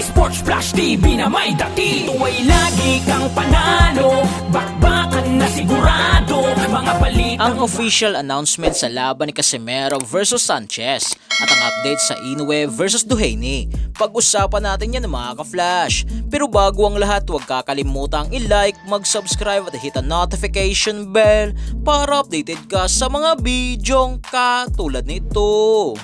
Sports Flash TV na may dati Tuway lagi kang panalo Bakbakan na sigurado Mga balita Ang official announcement sa laban ni Casimero versus Sanchez at ang update sa Inoue versus Duhaney. Pag-usapan natin yan mga ka-flash. Pero bago ang lahat, huwag kakalimutang i-like, mag-subscribe at hit ang notification bell para updated ka sa mga bidyong katulad nito.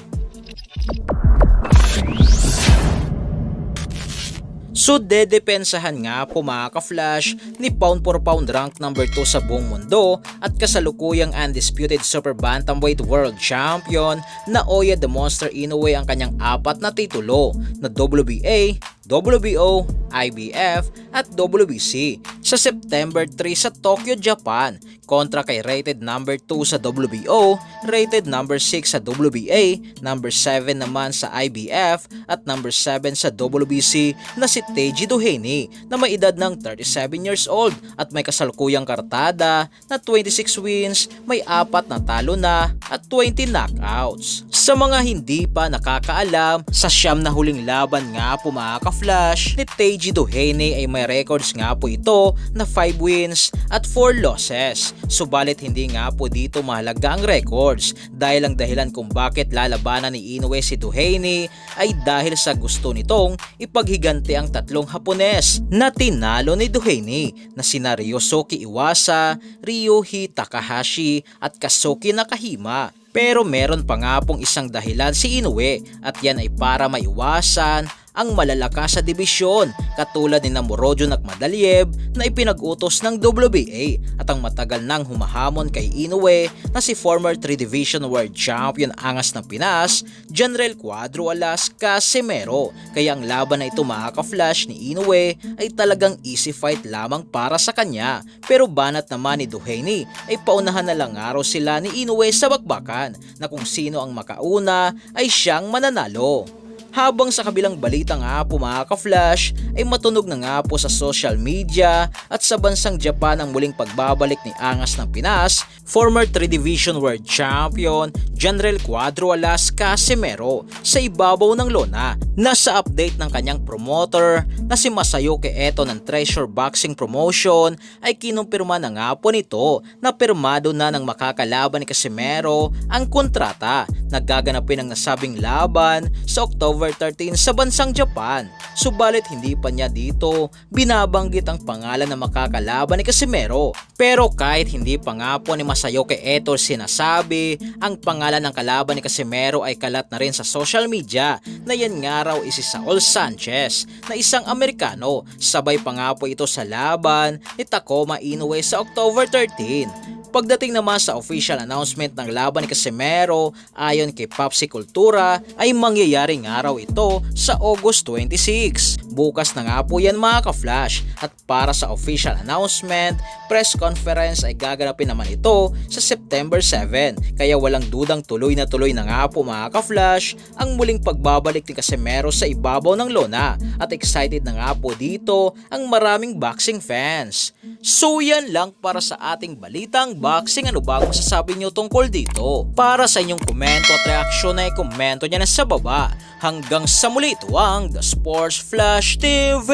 So dedepensahan nga po mga ka-flash ni pound for pound rank number 2 sa buong mundo at kasalukuyang undisputed super bantamweight world champion na Oya the Monster Inoue ang kanyang apat na titulo na WBA, WBO, IBF at WBC sa September 3 sa Tokyo, Japan kontra kay rated number 2 sa WBO, rated number 6 sa WBA, number 7 naman sa IBF at number 7 sa WBC na si Teji Duhaney na may edad ng 37 years old at may kasalukuyang kartada na 26 wins, may apat na talo na at 20 knockouts. Sa mga hindi pa nakakaalam, sa siyam na huling laban nga po mga ka-flash, ni Teji Duhaney ay may records nga po ito na 5 wins at 4 losses. Subalit hindi nga po dito mahalaga ang records dahil ang dahilan kung bakit lalabanan ni Inoue si Duhaney ay dahil sa gusto nitong ipaghigante ang tatlong Hapones na tinalo ni Duhaney na sina Ryosuke Iwasa, Ryuhi Takahashi at Kazuki Nakahima. Pero meron pa nga pong isang dahilan si Inoue at yan ay para maiwasan ang malalakas sa dibisyon katulad ni Namorojo Nakmadaliev na ipinag-utos ng WBA at ang matagal nang humahamon kay Inoue na si former 3 Division World Champion Angas ng Pinas, General Cuadro Alas Casimero. Kaya ang laban na ito mga ka-flash ni Inoue ay talagang easy fight lamang para sa kanya. Pero banat naman ni Duhaney ay paunahan na lang araw sila ni Inoue sa bakbakan na kung sino ang makauna ay siyang mananalo. Habang sa kabilang balita nga po mga ka-flash ay matunog na nga po sa social media at sa bansang Japan ang muling pagbabalik ni Angas ng Pinas, former 3 Division World Champion General Cuadro Alas Casimero sa ibabaw ng lona. Nasa update ng kanyang promoter na si Masayuki Eto ng Treasure Boxing Promotion ay kinumpirma na nga po nito na pirmado na ng makakalaban ni Casimero ang kontrata na gaganapin ang nasabing laban sa October 13 sa bansang Japan. Subalit hindi pa niya dito binabanggit ang pangalan ng makakalaban ni Casimero. Pero kahit hindi pa nga po ni Masayoke Eto sinasabi, ang pangalan ng kalaban ni Casimero ay kalat na rin sa social media na yan nga raw is si Saul Sanchez na isang Amerikano. Sabay pa nga po ito sa laban ni Tacoma Inoue sa October 13. Pagdating naman sa official announcement ng laban ni Casimero ayon kay Papsi Kultura ay mangyayaring araw ito sa August 26. Bukas na nga po yan mga ka-flash at para sa official announcement, press conference ay gaganapin naman ito sa September 7 kaya walang dudang tuloy na tuloy na nga po mga ka-flash ang muling pagbabalik ni Casimero sa ibabaw ng lona at excited na nga po dito ang maraming boxing fans. So yan lang para sa ating balitang boxing. Ano ba ang masasabi nyo tungkol dito? Para sa inyong komento at reaksyon ay komento nyo na sa baba. Hanggang sa muli ito ang The Sports Flash TV.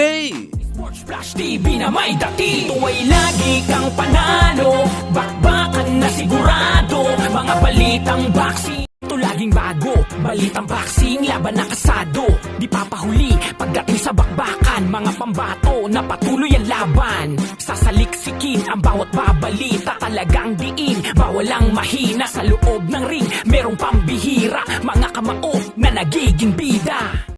Sports Flash TV na may dati. Tuway lagi kang panalo. Bakbakan na sigurado. Mga balitang boxing. Ito laging bago. Balitang boxing Laban na kasado. Di papahuli Pagdating sa bakbakan. Mga pambato Na patuloy ang laban. Sasaliksikin ang bawat babalita. Talagang diin Bawal ang mahina. Sa loob ng ring Merong pambihira. Mga kamao Na nagiging bida